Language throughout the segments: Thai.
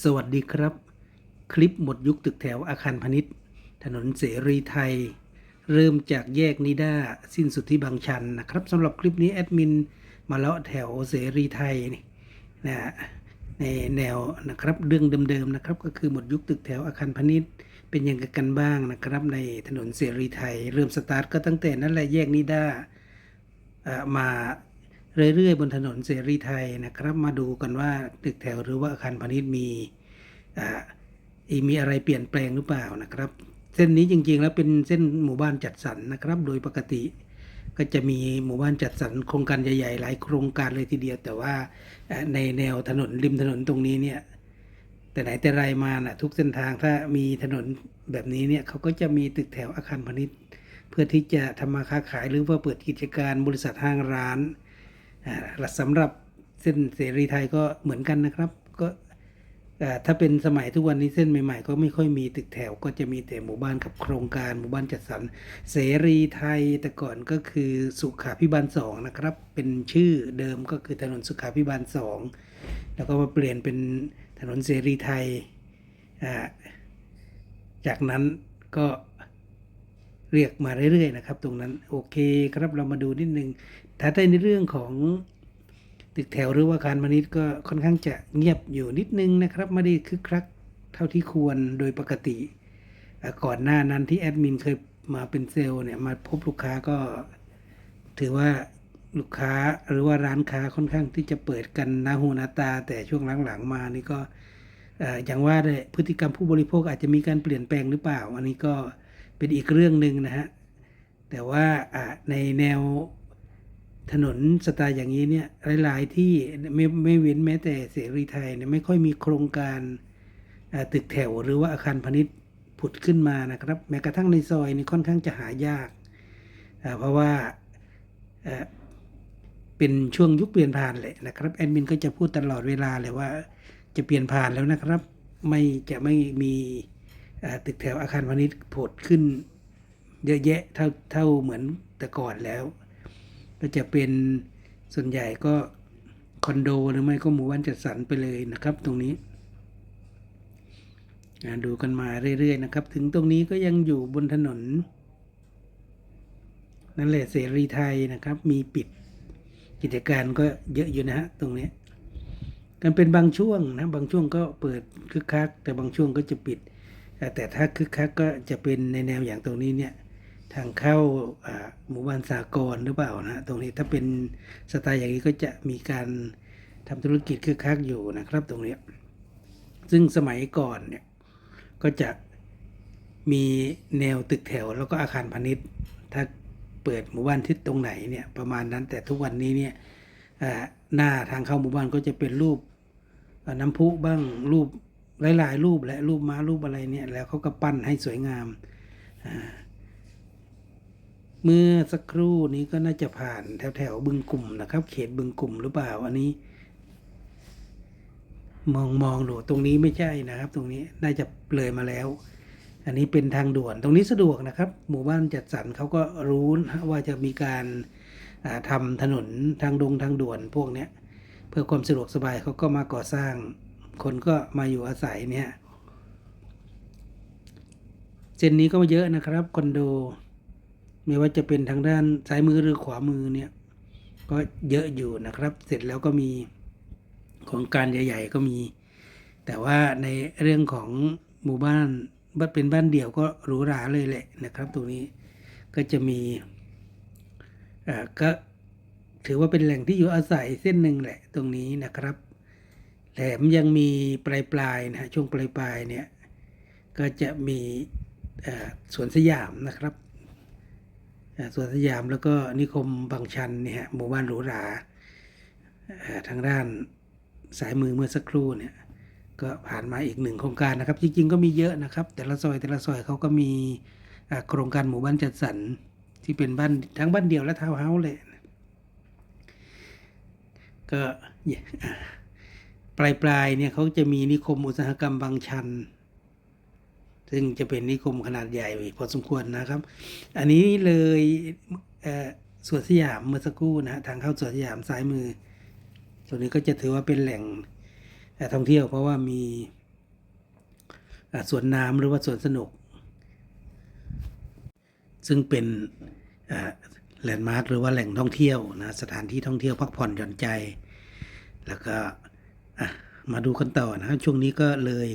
สวัสดีครับ คลิปหมดยุคตึกแถวอาคารพาณิชย์ ถนนเสรีไทย เริ่มจากแยกนิด้าสิ้นสุดที่บางชันนะครับสำหรับคลิปนี้แอดมินมาเลาะแถวเสรีไทยนี่นะในแนวนะครับเรื่องเดิมๆนะครับ ก็คือหมดยุคตึกแถวอาคารพาณิชย์ เป็นยังไงกันบ้างนะครับ ในถนนเสรีไทย เริ่มสตาร์ทก็ตั้งแต่นั้นแหละแยกนิด้ามา เรื่อยๆ บนถนนเสรีไทยนะครับ มาดูกันว่าตึกแถวหรือว่าอาคารพาณิชย์มีอีมีอะไรเปลี่ยนแปลงหรือเปล่านะครับ เส้นนี้จริงๆแล้วเป็นเส้นหมู่บ้านจัดสรรนะครับ โดยปกติก็จะมีหมู่บ้านจัดสรรโครงการใหญ่ๆ หลายโครงการเลยทีเดียว แต่ว่าในแนวถนนริมถนนตรงนี้เนี่ยแต่ไหนแต่ไรมานะทุกเส้นทางถ้ามีถนนแบบนี้เนี่ยเขาก็จะมีตึกแถวอาคารพาณิชย์ เพื่อที่จะทำมาค้าขายหรือว่าเปิดกิจการบริษัทห้างร้าน สำหรับเส้นเสรีไทยก็เหมือนกันนะครับ ก็ถ้าเป็นสมัยทุกวันนี้เส้นใหม่ ๆ ก็ไม่ค่อยมีตึกแถวก็จะมีแต่หมู่บ้านกับโครงการหมู่บ้านจัดสรรเสรีไทยแต่ก่อนก็คือสุขาพิบาลสองนะครับ เป็นชื่อเดิมก็คือถนนสุขาพิบาลสองแล้วก็มาเปลี่ยนเป็นถนนเสรีไทยจากนั้นก็ เรียกมาเรื่อยๆนะครับ ตรงนั้นโอเคครับเรามาดูนิดนึงถ้าได้ในเรื่องของตึกแถวหรือว่าอารพาณิชย์ก็ค่อนข้างจะเงียบอยู่นิดนึงนะครับไม่ได้คึกคักเท่าที่ควรโดยปกติ ก่อนหน้านั้นที่แอดมินเคยมาเป็นเซลล์เนี่ยมาพบลูกค้าก็ถือว่าลูกค้าหรือว่าร้านค้าค่อนข้างที่จะเปิดกันนาหูนาตา แต่ช่วงหลังๆมานี่ก็อย่างว่าเลยพฤติกรรมผู้บริโภคอาจจะมีการเปลี่ยนแปลงหรือเปล่า อันนี้ก็ เป็นอีกเรื่องหนึ่งนะฮะ แต่ว่าในแนวถนนสไตล์อย่างนี้เนี่ยหลาย ๆ ที่ไม่ไม่เว้นแม้แต่เสรีไทยเนี่ยไม่ค่อยมีโครงการตึกแถวหรือว่าอาคารพาณิชย์ผุดขึ้นมานะครับ แม้กระทั่งในซอยนี่ค่อนข้างจะหายาก เพราะว่าเป็นช่วงยุคเปลี่ยนผ่านแหละนะครับแอดมินก็จะพูดตลอดเวลาเลยว่าจะเปลี่ยนผ่านแล้วนะครับ ไม่จะไม่มี ตึกแถวอาคารพาณิชย์ผดขึ้น เยอะแยะเท่าเท่าเหมือนแต่ก่อนแล้ว ก็จะเป็นส่วนใหญ่ก็คอนโดหรือไม่ก็หมู่บ้านจัดสรรไปเลยนะครับ ตรงนี้ดูกันมาเรื่อยๆนะครับ ถึงตรงนี้ก็ยังอยู่บนถนน นั่นแหละเสรีไทยนะครับ มีปิดกิจการก็เยอะอยู่นะฮะตรงนี้กันเป็นบางช่วงนะบางช่วงก็เปิดคึกคัก แต่บางช่วงก็จะปิด แต่ถ้าคึกคักก็จะเป็นในแนวอย่างตรงนี้เนี่ยทางเข้าหมู่บ้านสากลหรือเปล่านะตรงนี้ถ้าเป็นสไตล์อย่างนี้ก็จะมีการทำธุรกิจคึกคักอยู่นะครับตรงนี้ซึ่งสมัยก่อนเนี่ยก็จะมีแนวตึกแถวแล้วก็อาคารพาณิชย์ ถ้าเปิดหมู่บ้านทิศตรงไหนเนี่ยประมาณนั้นแต่ทุกวันนี้เนี่ยหน้าทางเข้าหมู่บ้านก็จะเป็นรูปน้ำพุบ้างรูป หลายๆ รูปและรูปม้ารูปอะไรเนี่ย แล้วเขาก็ปั้นให้สวยงาม เมื่อสักครู่นี้ก็น่าจะผ่านแถวแถวๆบึงกลุ่มนะครับ เขตบึงกลุ่มหรือเปล่า อันนี้ มองมองดูตรงนี้ไม่ใช่นะครับ ตรงนี้น่าจะเลยมาแล้ว อันนี้เป็นทางด่วน ตรงนี้สะดวกนะครับ หมู่บ้านจัดสรรเขาก็รู้นะว่าจะมีการาทำถนนทางดงทางด่วนพวกเนี้ยเพื่อความสะดวกสบายเขาก็มาก่อสร้าง คนก็มาอยู่อาศัยเนี่ยเส้นนี้ก็เยอะนะครับคอนโด ไม่ว่าจะเป็นทางด้านซ้ายมือหรือขวามือเนี่ย ก็เยอะอยู่นะครับ เสร็จแล้วก็มีของการใหญ่ ๆ ก็มี แต่ว่าในเรื่องของหมู่บ้านบ้านเป็นบ้านเดี่ยวก็หรูหราเลยแหละนะครับ ตรงนี้ก็จะมีอ่อก็ถือว่าเป็นแหล่งที่อยู่อาศัยเส้นหนึ่งแหละตรงนี้นะครับ แถมยังมีปลายปลายนะฮะช่วงปลายปลายเนี่ยก็จะมีสวนสยามนะครับสวนสยามแล้วก็นิคมบางชันเนี่ยหมู่บ้านหรูหราทางด้านสายมือเมื่อสักครู่เนี่ยก็ผ่านมาอีกหนึ่งโครงการนะครับ จริงๆก็มีเยอะนะครับ แต่ละซอยแต่ละซอยเขาก็มีโครงการหมู่บ้านจัดสรรที่เป็นบ้านทั้งบ้านเดียวและทาวน์เฮาส์เลยก็ ปลายปลายๆเนี่ยเขาจะมีนิคมอุตสาหกรรมบางชัน ซึ่งจะเป็นนิคมขนาดใหญ่พอสมควรนะครับ อันนี้เลยเอ่อสวนสยามเมื่อสักครู่นะฮะทางเข้าสวนสยามซ้ายมือ ส่วนนี้ก็จะถือว่าเป็นแหล่งท่องเที่ยวเพราะว่ามีอ่าสวนน้ำหรือว่าสวนสนุก ซึ่งเป็นแลนด์มาร์คหรือว่าแหล่งท่องเที่ยวนะสถานที่ท่องเที่ยวพักผ่อนหย่อนใจ แล้วก็ มาดูกันต่อนะช่วงนี้ก็เลย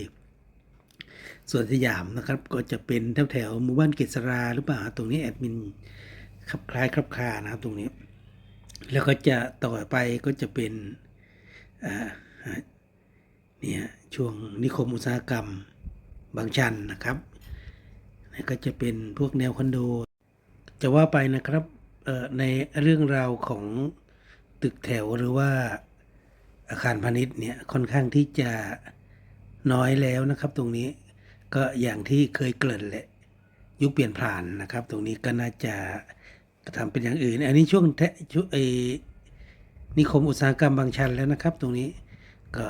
สวนสยามนะครับ ก็จะเป็นแถวแถวๆหมู่บ้านเกษราหรือเปล่าตรงนี้แอดมินขับคล้ายขับคลานะครับตรงนี้ แล้วก็จะต่อไปก็จะเป็นเนี่ยช่วงนิคมอุตสาหกรรมบางชันนะครับก็จะเป็นพวกแนวคอนโด จะว่าไปนะครับในเรื่องราวของตึกแถวหรือว่า อาคารพาณิชย์เนี่ยค่อนข้างที่จะน้อยแล้วนะครับ ตรงนี้ก็อย่างที่เคยเกริ่นแหละยุคเปลี่ยนผ่านนะครับ ตรงนี้ก็น่าจะทำเป็นอย่างอื่น อันนี้ช่วงแทะช่วงเอนิคมอุตสาหกรรมบางชันแล้วนะครับ ตรงนี้ก็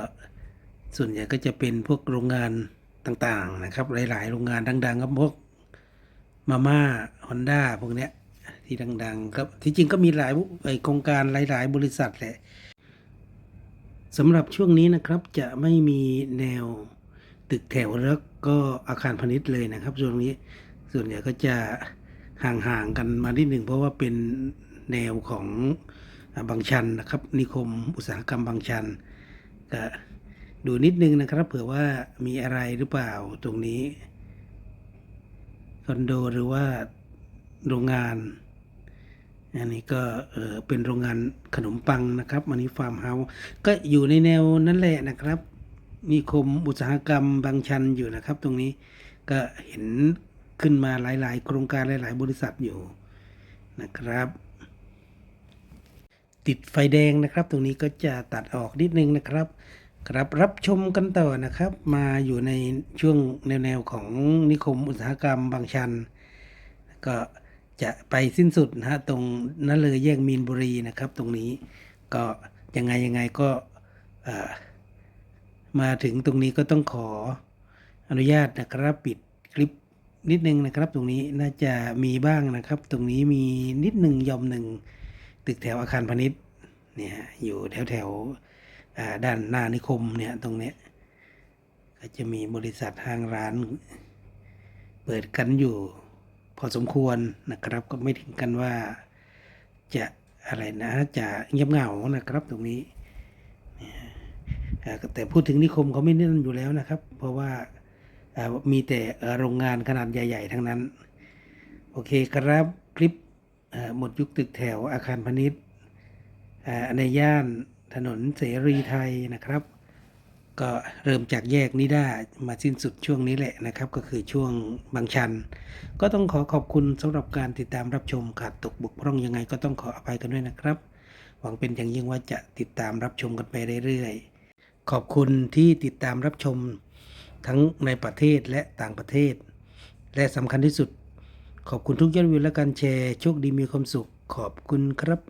ส่วนใหญ่ก็จะเป็นพวกโรงงานต่างๆนะครับ หลาย ๆ โรงงานดังๆก็พวกมาม่าฮอนด้าพวกเนี้ยที่ดังๆครับที่จริงก็มีหลายไอโครงการหลาย ๆ บริษัทแหละ สำหรับช่วงนี้นะครับจะไม่มีแนวตึกแถวแล้วก็อาคารพาณิชย์เลยนะครับช่วงนี้ส่วนใหญ่ก็จะห่างๆกันมานิดหนึ่งเพราะว่าเป็นแนวของบางชันนะครับ นิคมอุตสาหกรรมบางชันก็ดูนิดนึงนะครับ เผื่อว่ามีอะไรหรือเปล่าตรงนี้คอนโดหรือว่าโรงงาน อันนี้ก็เออเป็นโรงงานขนมปังนะครับอันนี้ฟาร์มเฮาส์ก็อยู่ในแนวนั้นแหละนะครับนิคมอุตสาหกรรมบางชันอยู่นะครับ ตรงนี้ก็เห็นขึ้นมาหลาย ๆ โครงการหลาย ๆ บริษัทอยู่นะครับ ติดไฟแดงนะครับ ตรงนี้ก็จะตัดออกนิดนึงนะครับครับรับชมกันต่อนะครับ มาอยู่ในช่วงแนวๆของนิคมอุตสาหกรรมบางชันก็ จะไปสิ้นสุดนะฮะตรงนั้นเลยแยกมีนบุรีนะครับ ตรงนี้ก็ยังไงยังไงก็มาถึงตรงนี้ก็ต้องขออนุญาตนะครับปิดคลิปนิดนึงนะครับ ตรงนี้น่าจะมีบ้างนะครับ ตรงนี้มีนิดหนึ่งยอมหนึ่งตึกแถวอาคารพาณิชย์เนี่ยอยู่แถวแถวด้านหน้านิคมเนี่ยตรงเนี้ยก็จะมีบริษัทห้างร้าน เปิดกันอยู่ พอสมควรนะครับ ก็ไม่ถึงกันว่าจะอะไรนะจะเงียบเหงานะครับตรงนี้แต่พูดถึงนิคมเขาไม่นั่นอยู่แล้วนะครับ เพราะว่ามีแต่โรงงานขนาดใหญ่ ๆ ทั้งนั้น โอเคครับคลิปหมดยุคตึกแถวอาคารพาณิชย์ในย่านถนนเสรีไทยนะครับ ก็เริ่มจากแยกนิด้ามาสิ้นสุดช่วงนี้แหละนะครับ ก็คือช่วงบางชัน ก็ต้องขอขอบคุณสำหรับการติดตามรับชมขาดตกบกพร่องยังไงก็ต้องขออภัยกันด้วยนะครับ หวังเป็นอย่างยิ่งว่าจะติดตามรับชมกันไปเรื่อยๆ ขอบคุณที่ติดตามรับชมทั้งในประเทศและต่างประเทศ และสำคัญที่สุด ขอบคุณทุกยอดวิวและการแชร์โชคดีมีความสุขขอบคุณครับ